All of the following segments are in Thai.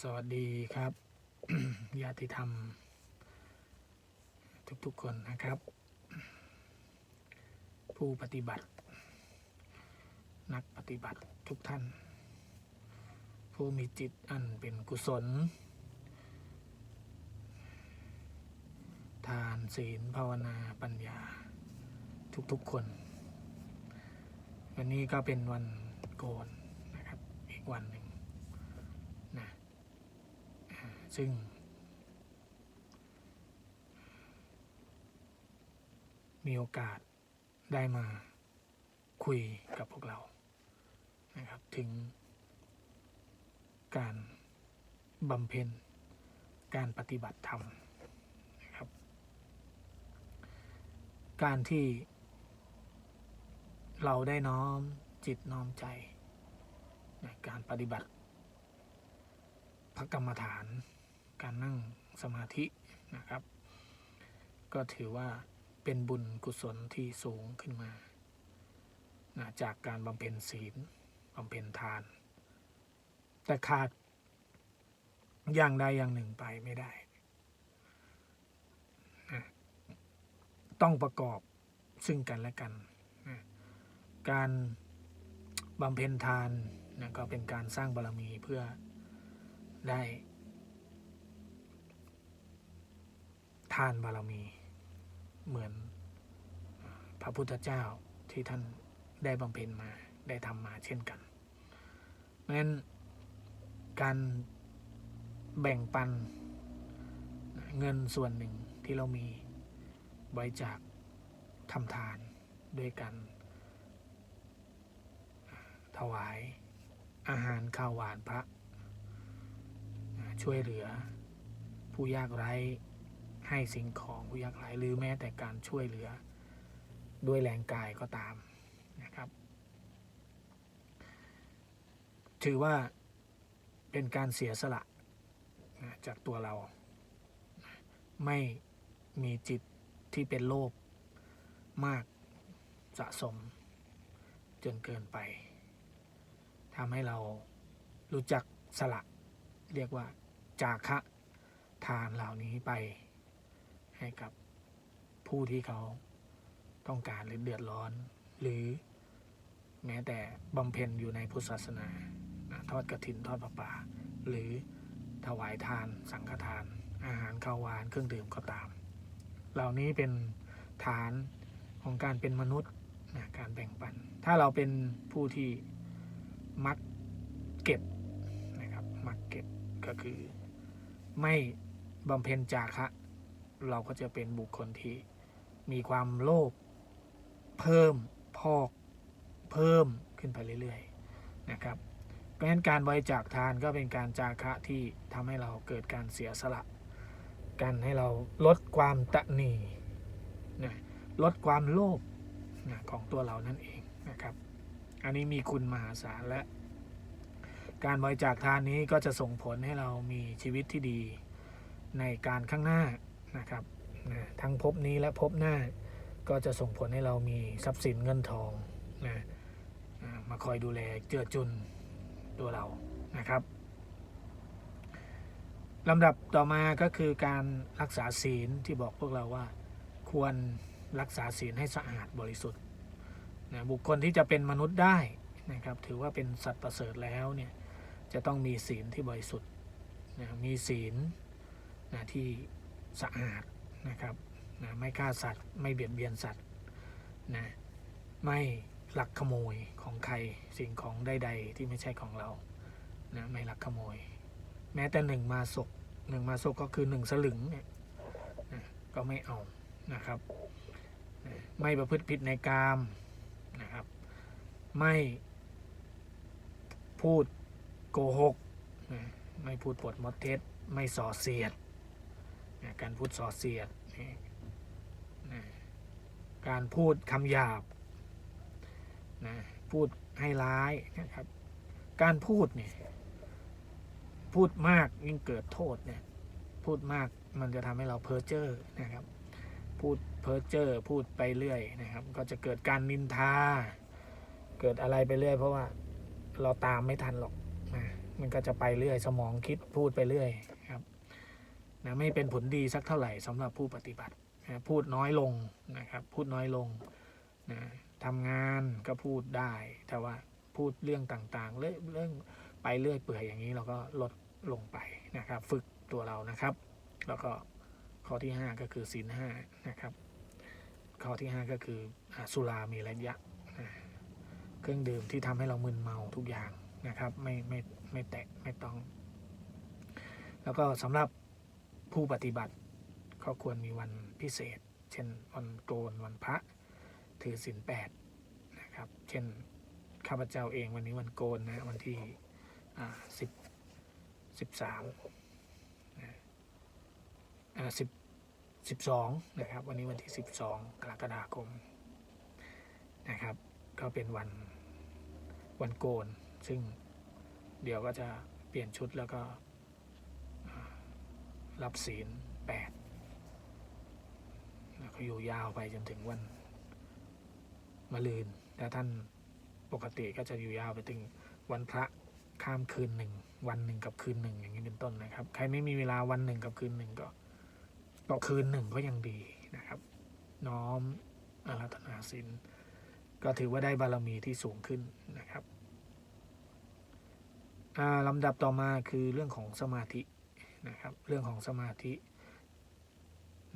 สวัสดีครับญาติธรรม ทุกๆคนนะครับ ผู้ปฏิบัติ นักปฏิบัติทุกท่าน ผู้มีจิตอันเป็นกุศล ทานศีลภาวนาปัญญา ทุกๆคน วันนี้ก็เป็นวันโกนนะครับ อีกวันหนึ่งนะอ่า ซึ่ง มีโอกาสได้มาคุยกับพวกเรานะครับ ถึง การบำเพ็ญการปฏิบัติธรรมนะครับ การที่เราได้น้อมจิตน้อมใจในการปฏิบัติพระกรรมฐาน การนั่งสมาธินะครับ ก็ถือว่าเป็นบุญกุศลที่สูงขึ้นมานะจากการบำเพ็ญศีลบำเพ็ญทาน แต่ขาดอย่างใดอย่างหนึ่งไปไม่ได้นะต้องประกอบซึ่งกันและกันนะการบำเพ็ญทานนะก็เป็นการสร้างบารมีเพื่อได้ ทานบารมี เหมือนพระพุทธเจ้าที่ท่านได้บำเพ็ญมาได้ทำมาเช่นกันเพราะนั้นการแบ่งปันเงินส่วนหนึ่งที่เรามีบริจาคทำทานด้วยกันถวายอาหารข้าวหวานพระ ช่วยเหลือผู้ยากไร้ ให้สิ่งของผู้ยากไร้หรือแม้แต่การช่วยเหลือด้วยแรงกายก็ตามนะครับ ถือว่าเป็นการเสียสละจากตัวเรา ไม่มีจิตที่เป็นโลภมากสะสม จนเกินไปทำให้เรารู้จักสละ เรียกว่า จาคะทานเหล่านี้ไป ให้กับผู้ที่เขาต้องการหรือเดือดร้อน หรือแม้แต่บำเพ็ญอยู่ในพุทธศาสนาทอดกระถินทอดประปา หรือถวายทาน สังฆทาน อาหารข้าวหวานเครื่องดื่มก็ตาม เหล่านี้เป็นฐานของการเป็นมนุษย์นะการแบ่งปัน ถ้าเราเป็นผู้ที่มักเก็บนะครับมักเก็บก็คือไม่บำเพ็ญจาคะ เราก็จะเป็นบุคคลที่มีความโลภเพิ่มพอกเพิ่มขึ้นไปเรื่อยๆนะครับเพราะฉะนั้นการบริจาคทานก็เป็นการจาคะที่ทำให้เราเกิดการเสียสละกันให้เราลดความตะหนีนะลดความโลภนะของตัวเรานั่นเองนะครับ อันนี้มีคุณมหาศาลและ การบริจาคทานนี้ก็จะส่งผลให้เรามีชีวิตที่ดีในการข้างหน้า นะครับนะทั้งภพนี้และภพหน้าก็จะส่งผลให้เรามีทรัพย์สินเงินทองนะมาคอยดูแลเจือจุนตัวเรานะครับลำดับต่อมาก็คือการรักษาศีลที่บอกพวกเราว่าควรรักษาศีลให้สะอาดบริสุทธิ์นะบุคคลที่จะเป็นมนุษย์ได้นะครับถือว่าเป็นสัตว์ประเสริฐแล้วเนี่ยจะต้องมีศีลที่บริสุทธิ์นะมีศีลนะที่ สะอาดนะครับนะไม่ฆ่าสัตว์ ไม่เบียดเบียนสัตว์นะไม่ลักขโมยของใครสิ่งของใดๆที่ไม่ใช่ของเรานะไม่ลักขโมย แม้แต่หนึ่งมาศกหนึ่งมาศกก็คือหนึ่งสลึงเนี่ยนะก็ไม่เอานะครับนะไม่ประพฤติผิดในกามนะครับไม่พูดโกหกนะไม่พูดปดมดเท็จไม่ส่อเสียด การพูดส่อเสียดการพูดคำหยาบนะพูดให้ร้ายนะครับ การพูดเนี่ยพูดมากยิ่งเกิดโทษเนี่ยพูดมากมันจะทำให้เราเพ้อเจ้อนะครับ พูดเพ้อเจ้อพูดไปเรื่อยนะครับ ก็จะเกิดการนินทา เกิดอะไรไปเรื่อย เพราะว่าเราตามไม่ทันหรอกนะมันก็จะไปเรื่อยสมองคิดพูดไปเรื่อย นะไม่เป็นผลดีสักเท่าไหร่สำหรับผู้ปฏิบัตินะพูดน้อยลงนะครับ พูดน้อยลงนะทำงานก็พูดได้ แต่ว่าพูดเรื่องต่างๆเรื่องเรื่องไปเรื่อยเปื่อยอย่างนี้เราก็ลดลงไปนะครับ ฝึกตัวเรานะครับ แล้วก็ข้อที่ 5 ก็คือศีลห้านะครับ ข้อที่ 5 ก็คืออสุรามีระยะนะเครื่องดื่มที่ทำให้เรามึนเมาทุกอย่างนะครับ ไม่ไม่ไม่แตะไม่ต้อง แล้วก็สำหรับ ผู้ปฏิบัติ ก็ควรมีวันพิเศษ เช่นวันโกนวันพระ ถือศีลแปดนะครับ เช่นข้าพเจ้าเองวันนี้วันโกนนะวันที่สิบสิบสามสิบสิบสองนะครับ วันนี้วันที่สิบสองกรกฎาคมนะครับ ก็เป็นวันวันโกน ซึ่งเดี๋ยวก็จะเปลี่ยนชุดแล้วก็ รับศีลแปดแล้วก็อยู่ยาวไปจนถึงวันมะรืนแต่ท่านปกติก็จะอยู่ยาวไปถึงวันพระข้ามคืนหนึ่งวันหนึ่งกับคืนหนึ่งอย่างนี้เป็นต้นนะครับ ใครไม่มีเวลาวันหนึ่งกับคืนหนึ่งก็ก็คืนหนึ่งก็ยังดีนะครับ น้อมอาราธนาศีลก็ถือว่าได้บารมีที่สูงขึ้นนะครับลำดับต่อมาคือเรื่องของสมาธิ นะครับ เรื่องของสมาธิ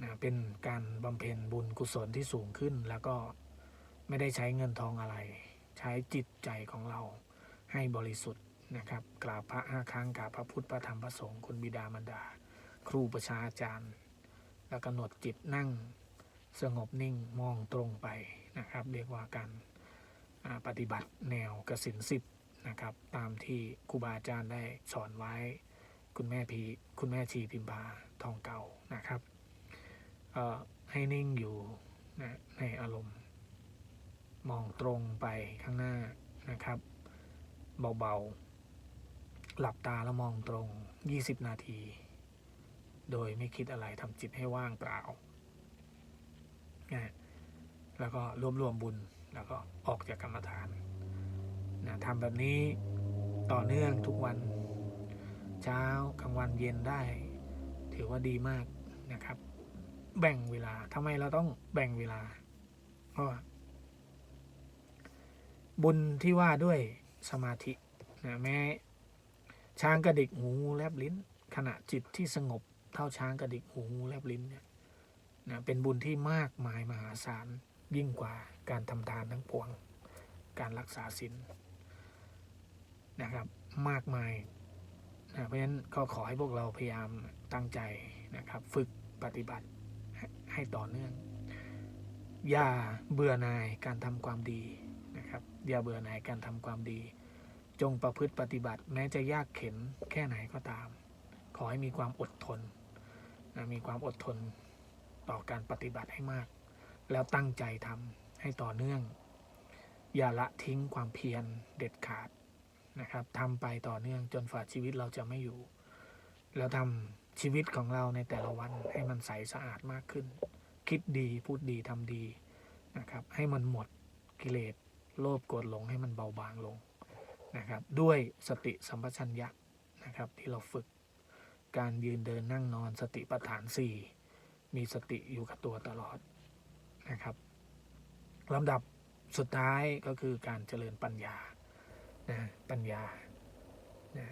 นะเป็นการบำเพ็ญบุญกุศลที่สูงขึ้น แล้วก็ไม่ได้ใช้เงินทองอะไร ใช้จิตใจของเราให้บริสุทธิ์นะครับกราบพระห้าครั้งกราบพระพุทธพระธรรมพระสงฆ์คุณบิดามารดา ครูประชาอาจารย์ แล้วกำหนดจิตนั่งสงบนิ่งมองตรงไปนะครับ เรียกว่าการปฏิบัติแนวกสินสิบนะครับ ตามที่ครูบาอาจารย์ได้สอนไว้ คุณแม่พีคุณแม่ชีพิมพาทองเก่านะครับให้นิ่งอยู่นะในอารมณ์ มองตรงไปข้างหน้านะครับ เบาๆ หลับตาแล้วมองตรง 20 นาที โดยไม่คิดอะไรทำจิตให้ว่างเปล่านะแล้วก็รวบรวมบุญแล้วก็ออกจากกรรมฐานนะทำแบบนี้ต่อเนื่องทุกวัน เช้ากลางวันเย็นได้ ถือว่าดีมากนะครับ แบ่งเวลาทำไมเราต้องแบ่งเวลา เพราะว่าบุญที่ว่าด้วยสมาธินะแม้ช้างกระดิกหูแลบลิ้น ขณะจิตที่สงบเท่าช้างกระดิกหูแลบลิ้นเนี่ยนะเป็นบุญที่มากมายมหาศาลยิ่งกว่าการทำทานทั้งปวง การรักษาศีลนะครับ มากมาย นะเพราะฉะนั้นก็ขอให้พวกเราพยายามตั้งใจนะครับ ฝึกปฏิบัติให้ให้ต่อเนื่อง อย่าเบื่อหน่ายการทำความดีนะครับ อย่าเบื่อหน่ายการทำความดี จงประพฤติปฏิบัติ แม้จะยากเข็นแค่ไหนก็ตาม ขอให้มีความอดทนนะมีความอดทนต่อการปฏิบัติให้มาก แล้วตั้งใจทำให้ต่อเนื่อง อย่าละทิ้งความเพียรเด็ดขาด นะครับทำไปต่อเนื่องจนฝ่าชีวิตเราจะไม่อยู่ แล้วทำชีวิตของเราในแต่ละวันให้มันใสสะอาดมากขึ้น คิดดีพูดดีทำดีนะครับ ให้มันหมดกิเลสโลภโกรธหลงให้มันเบาบางลงนะครับ ด้วยสติสัมปชัญญะนะครับ ที่เราฝึกการยืนเดินนั่งนอนสติปัฏฐานสี่มีสติอยู่กับตัวตลอดนะครับลำดับสุดท้ายก็คือการเจริญปัญญา นะปัญญานะ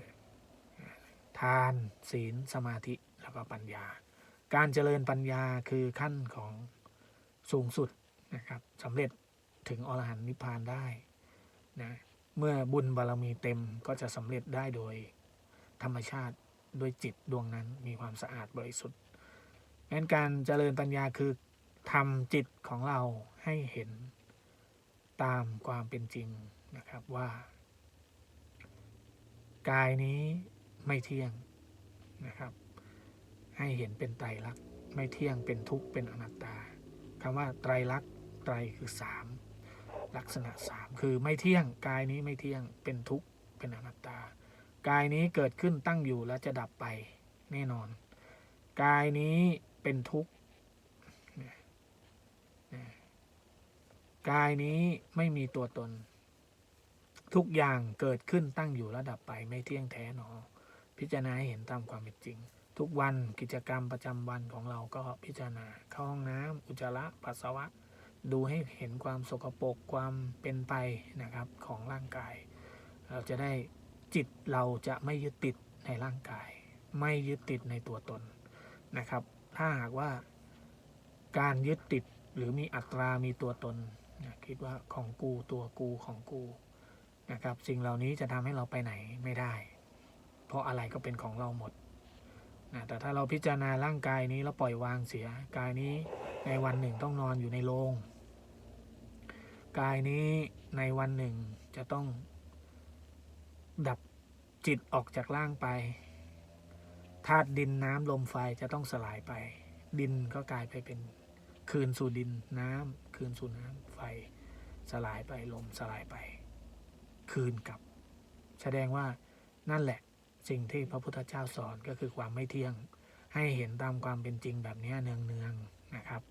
ทานศีลสมาธิแล้วก็ปัญญา การเจริญปัญญาคือขั้นของสูงสุดนะครับสำเร็จถึงอรหันต์นิพพานได้นะเมื่อบุญบารมีเต็มก็จะสำเร็จได้โดยธรรมชาติด้วยจิตดวงนั้นมีความสะอาดบริสุทธิ์งั้นการเจริญปัญญาคือทำจิตของเราให้เห็นตามความเป็นจริงนะครับว่า กายนี้ไม่เที่ยงนะครับ ให้เห็นเป็นไตรลักษณ์ไม่เที่ยงเป็นทุกข์เป็นอนัตตาคำว่าไตรลักษณ์ไตรคือสามลักษณะสามคือไม่เที่ยงกายนี้ไม่เที่ยงเป็นทุกข์เป็นอนัตตา กายนี้เกิดขึ้นตั้งอยู่แล้วจะดับไปแน่นอน กายนี้เป็นทุกข์กายนี้ไม่มีตัวตน ทุกอย่างเกิดขึ้นตั้งอยู่ระดับไปไม่เที่ยงแท้หนอ พิจารณาให้เห็นตามความเป็นจริง ทุกวันกิจกรรมประจำวันของเราก็พิจารณาเข้าห้องน้ำอุจจาระปัสสาวะ ดูให้เห็นความสกปรกความเป็นไปนะครับของร่างกาย เราจะได้จิตเราจะไม่ยึดติดในร่างกาย ไม่ยึดติดในตัวตนนะครับ ถ้าหากว่าการยึดติดหรือมีอัตรามีตัวตนนะคิดว่าของกูตัวกูของกู นะครับ สิ่งเหล่านี้จะทำให้เราไปไหนไม่ได้ เพราะอะไรก็เป็นของเราหมดนะแต่ถ้าเราพิจารณาร่างกายนี้แล้วปล่อยวางเสีย กายนี้ในวันหนึ่งต้องนอนอยู่ในโรงกายนี้ในวันหนึ่งจะต้อง ดับจิตออกจากร่างไปธาตุดินน้ำลมไฟจะต้องสลายไป ดินก็กลายไปเป็นคืนสู่ดินน้ำคืนสู่น้ำไฟสลายไปลมสลายไป คืนกลับ แสดงว่านั่นแหละสิ่งที่พระพุทธเจ้าสอนก็คือความไม่เที่ยง ให้เห็นตามความเป็นจริงแบบนี้เนืองๆนะครับ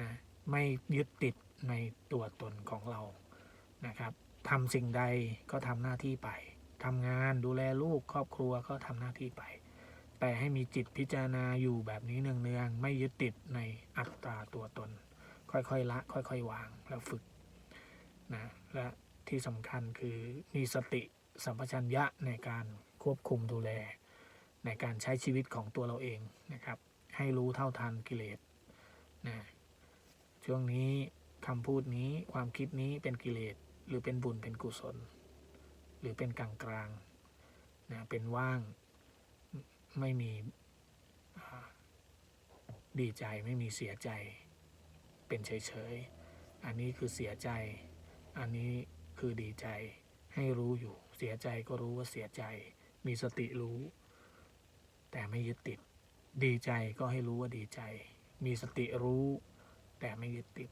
นะไม่ยึดติดในตัวตนของเรานะครับทำสิ่งใดก็ทำหน้าที่ไปทำงานดูแลลูกครอบครัวก็ทำหน้าที่ไป แต่ให้มีจิตพิจารณาอยู่แบบนี้เนืองๆไม่ยึดติดในอัตราตัวตน ค่อยๆละ ค่อยๆวางแล้วฝึกนะและ ที่สำคัญคือมีสติสัมปชัญญะในการควบคุมดูแล ในการใช้ชีวิตของตัวเราเองนะครับ ให้รู้เท่าทันกิเลสนะช่วงนี้คำพูดนี้ความคิดนี้เป็นกิเลสหรือเป็นบุญเป็นกุศล หรือเป็นกลางกลางนะเป็นว่างไม่มีดีใจไม่มีเสียใจเป็นเฉยๆ อันนี้คือเสียใจ อันนี้ คือดีใจ ให้รู้อยู่ เสียใจก็รู้ว่าเสียใจ มีสติรู้ แต่ไม่ยึดติด ดีใจก็ให้รู้ว่าดีใจ มีสติรู้ แต่ไม่ยึดติด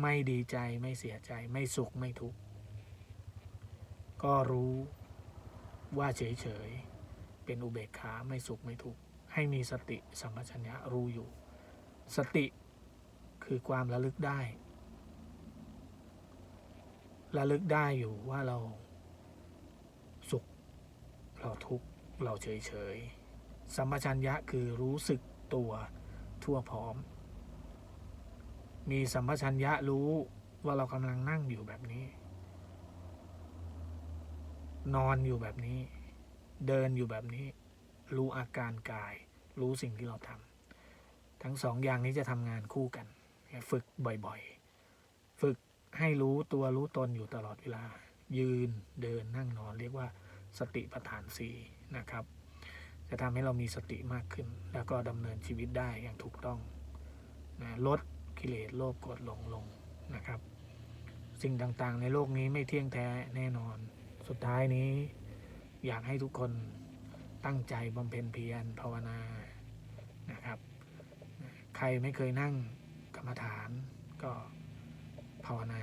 ไม่ดีใจไม่เสียใจ ไม่สุขไม่ทุกข์ก็รู้ว่าเฉยๆ เป็นอุเบกขาไม่สุขไม่ทุกข์ให้มีสติสัมปชัญญะรู้อยู่ สติคือความระลึกได้ ระลึกได้อยู่ว่าเราสุข เราทุกข์ เราเฉยเฉยสัมปชัญญะคือรู้สึกตัวทั่วพร้อม มีสัมปชัญญะรู้ว่าเรากำลังนั่งอยู่แบบนี้ นอนอยู่แบบนี้ เดินอยู่แบบนี้ รู้อาการกาย รู้สิ่งที่เราทำทั้งสองอย่างนี้จะทำงานคู่กัน ฝึกบ่อยๆ ฝึก ให้รู้ตัวรู้ตนอยู่ตลอดเวลา ยืนเดินนั่งนอนเรียกว่าสติปัฏฐานสี่นะครับ จะทำให้เรามีสติมากขึ้น แล้วก็ดำเนินชีวิตได้อย่างถูกต้องนะลดกิเลสโลภโกรธหลงลงนะครับ สิ่งต่างๆ ในโลกนี้ไม่เที่ยงแท้แน่นอน สุดท้ายนี้ อยากให้ทุกคนตั้งใจบำเพ็ญเพียรภาวนานะครับ ใครไม่เคยนั่งกรรมฐานก็ ภาวนา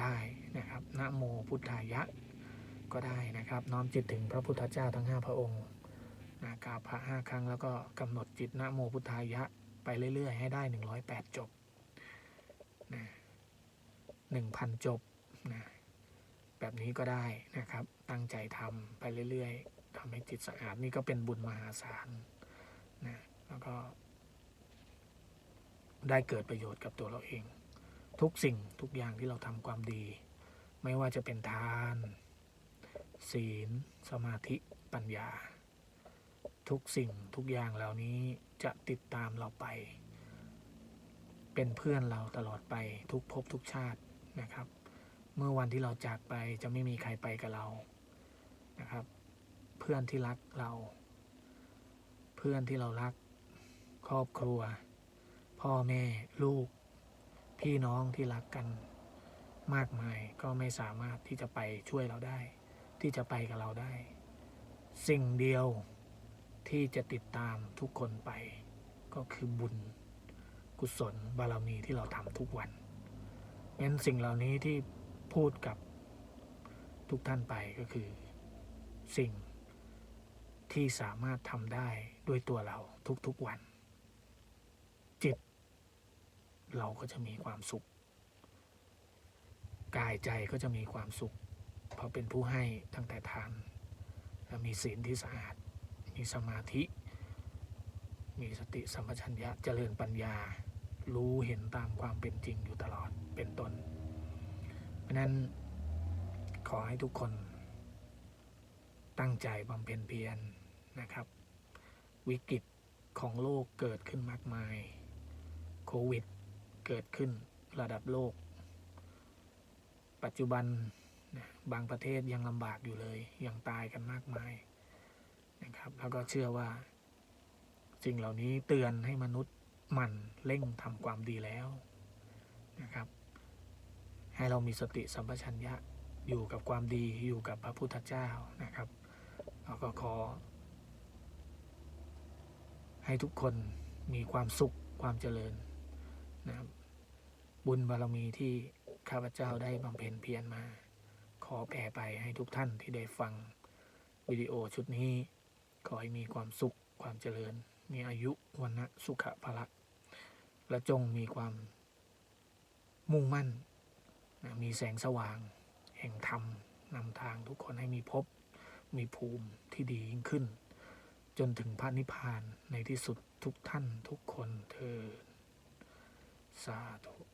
ได้นะครับนะโมพุทธายะก็ได้นะครับ น้อมจิตถึงพระพุทธเจ้าทั้งห้าพระองค์นะกราบพระห้าครั้งแล้วก็กำหนดจิตนะโมพุทธายะไปเรื่อย ๆ ให้ได้หนึ่งร้อยแปดจบนะหนึ่งพันจบนะแบบนี้ก็ได้นะครับ ตั้งใจทำไปเรื่อย ๆทำให้จิตสะอาดนี่ก็เป็นบุญมหาศาลนะแล้วก็ได้เกิดประโยชน์กับตัวเราเอง ทุกสิ่งทุกอย่างที่เราทำความดี ไม่ว่าจะเป็นทาน ศีล สมาธิปัญญา ทุกสิ่งทุกอย่างเหล่านี้จะติดตามเราไป เป็นเพื่อนเราตลอดไปทุกภพทุกชาตินะครับ เมื่อวันที่เราจากไปจะไม่มีใครไปกับเรานะครับ เพื่อนที่รักเรา เพื่อนที่เรารัก ครอบครัว พ่อแม่ลูก พี่น้องที่รักกันมากมายก็ไม่สามารถที่จะไปช่วยเราได้ ที่จะไปกับเราได้ สิ่งเดียวที่จะติดตามทุกคนไป ก็คือบุญ กุศลบารมีที่เราทำทุกวันงั้นสิ่งเหล่านี้ที่พูดกับทุกท่านไปก็คือ สิ่งที่สามารถทำได้ด้วยตัวเราทุกๆวัน จิต เราก็จะมีความสุข กายใจก็จะมีความสุข เพราะเป็นผู้ให้ตั้งแต่ทานและมีศีลที่สะอาด มีสมาธิ มีสติสัมปชัญญะเจริญปัญญา รู้เห็นตามความเป็นจริงอยู่ตลอดเป็นต้น เพราะฉะนั้นขอให้ทุกคน ตั้งใจบำเพ็ญเพียรนะครับ วิกฤตของโลกเกิดขึ้นมากมาย โควิด เกิดขึ้นระดับโลก ปัจจุบันบางประเทศยังลำบากอยู่เลย ยังตายกันมากมายนะครับ แล้วก็เชื่อว่าสิ่งเหล่านี้เตือนให้มนุษย์หมั่นเร่งทำความดีแล้วนะครับ ให้เรามีสติสัมปชัญญะอยู่กับความดีอยู่กับพระพุทธเจ้านะครับแล้วก็ขอ ให้ทุกคนมีความสุขความเจริญนะครับ บุญบารมีที่ข้าพเจ้าได้บำเพ็ญเพียรมา ขอแผ่ไปให้ทุกท่านที่ได้ฟังวิดีโอชุดนี้ ขอให้มีความสุขความเจริญ มีอายุวันนะสุขภละและจงมีความมุ่งมั่นนะมีแสงสว่าง แห่งธรรมนำทางทุกคนให้มีภพมีภูมิที่ดียิ่งขึ้น จนถึงพระนิพพานในที่สุดทุกท่านทุกคนเธอสาธุ